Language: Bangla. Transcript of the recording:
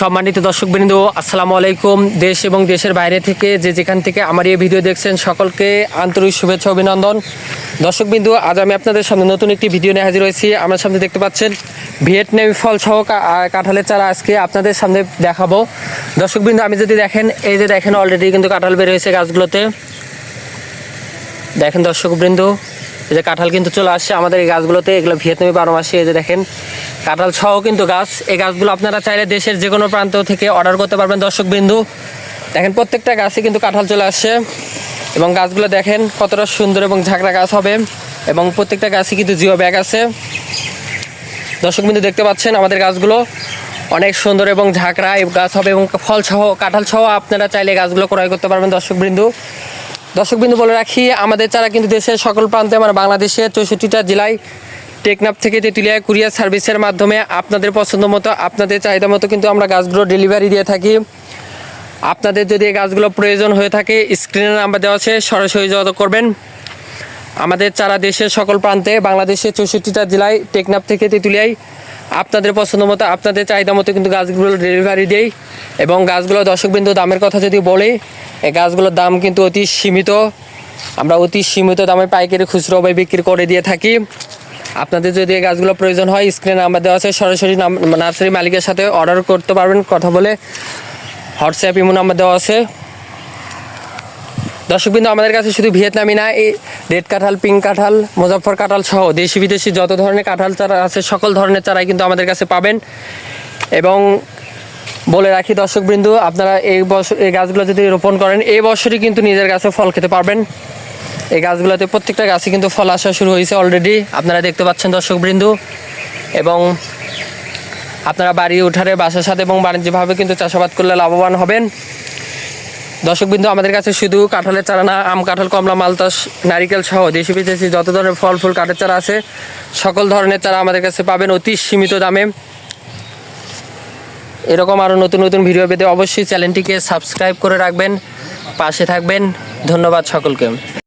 সম্মানিত দর্শকবৃন্দ, আসসালামু আলাইকুম। দেশ এবং দেশের বাইরে থেকে যে যেখান থেকে আমার এই ভিডিও দেখছেন, সকলকে আন্তরিক শুভেচ্ছা, অভিনন্দন। দর্শকবিন্দু, আজ আমি আপনাদের সামনে নতুন একটি ভিডিও নিয়ে হাজির হয়েছি। আমার সামনে দেখতে পাচ্ছেন ভিয়েতনামি ফল সহ কাঁঠালের চারা আজকে আপনাদের সামনে দেখাবো। দর্শকবিন্দু, আমি যদি দেখেন, এই যে দেখেন অলরেডি কিন্তু কাঁঠাল বের হয়েছে গাছগুলোতে। দেখেন দর্শকবৃন্দ এই যে কাঁঠাল কিন্তু চলে আসছে আমাদের এই গাছগুলোতে, এগুলো ভিয়েতনামি বারো মাসে এই যে দেখেন, কাঁঠাল সহ কিন্তু গাছ। এই গাছগুলো আপনারা চাইলে দেশের যে কোনো প্রান্ত থেকে অর্ডার করতে পারবেন, দর্শকবৃন্দু। দেখেন, প্রত্যেকটা গাছে কিন্তু কাঁঠাল চলে আসছে। এবং গাছগুলো দেখেন কতটা সুন্দর এবং ঝাঁকড়া গাছ হবে। এবং প্রত্যেকটা গাছে কিন্তু জিও ব্যাগ আছে। দর্শকবৃন্দু দেখতে পাচ্ছেন আমাদের গাছগুলো। অনেক সুন্দর এবং ঝাঁকড়া গাছ হবে এবং ফল সহ, কাঁঠাল সহ আপনারা চাইলে গাছগুলো ক্রয় করতে পারবেন দর্শক দর্শকবৃন্দু। দর্শকবিন্দু বলে রাখি, আমাদের চারা কিন্তু দেশের সকল প্রান্তে আমার বাংলাদেশের চৌষট্টিটা জেলায় টেকনাফ থেকে তেঁতুলিয়া কুরিয়ার সার্ভিসের মাধ্যমে আপনাদের পছন্দ মতো, আপনাদের চাহিদা মতো কিন্তু আমরা গাছগুলো ডেলিভারি দিয়ে থাকি। আপনাদের যদি এই গাছগুলো প্রয়োজন হয়ে থাকে, স্ক্রিনে নাম্বার দেওয়া আছে, সরাসরি যোগাযোগ করবেন। আমাদের চারা দেশের সকল প্রান্তে, বাংলাদেশের চৌষট্টিটা জেলায় টেকনাফ থেকে তেঁতুলিয়ায় আপনাদের পছন্দ মতো, আপনাদের চাহিদা মতো কিন্তু গাছগুলো ডেলিভারি দেই। এবং গাছগুলো দর্শকবিন্দু, দামের কথা যদি বলি, এই গাছগুলোর দাম কিন্তু অতি সীমিত। আমরা অতি সীমিত দামে পাইকারি খুচরো ভাবে বিক্রি করে দিয়ে থাকি। আপনাদের যদি এই গাছগুলো প্রয়োজন হয় স্ক্রিনে নাম্বার দেওয়া আছে, সরাসরি নার্সারি মালিকের সাথে অর্ডার করতে পারবেন, কথা বলে হোয়াটসঅ্যাপ, ইমো নাম্বার দেওয়া আছে। দর্শকবিন্দু, আমাদের কাছে শুধু ভিয়েতনামি না, এই রেড কাঁঠাল, পিঙ্ক কাঁঠাল মুজাফর কাঁঠাল সহ দেশি বিদেশি যত ধরনের কাঁঠাল চারা আছে, সকল ধরনের চারাই কিন্তু আমাদের কাছে পাবেন। এবং বলে রাখি দর্শকবৃন্দু, আপনারা এই বছর এই গাছগুলো যদি রোপণ করেন, এই বছরই কিন্তু নিজের গাছে ফল খেতে পারবেন। এই গাছগুলোতে প্রত্যেকটা গাছে কিন্তু ফল আসা শুরু হয়েছে অলরেডি আপনারা দেখতে পাচ্ছেন দর্শকবৃন্দু। এবং আপনারা বাড়ি উঠারে, বাসার সাথে এবং বাণিজ্যিকভাবে কিন্তু চাষাবাদ করলে লাভবান হবেন। দর্শকবিন্দু, আমাদের কাছে শুধু কাঁঠালের চারা না, আম, কাঁঠাল, কমলা মালতাস নারিকেল সহ দেশি বিদেশি যত ধরনের ফল, ফুল, কাঠের চারা আছে, সকল ধরনের চারা আমাদের কাছে পাবেন অতি সীমিত দামে। এরকম আরও নতুন নতুন ভিডিও পেতে অবশ্যই চ্যানেলটিকে সাবস্ক্রাইব করে রাখবেন, পাশে থাকবেন। ধন্যবাদ সকলকে।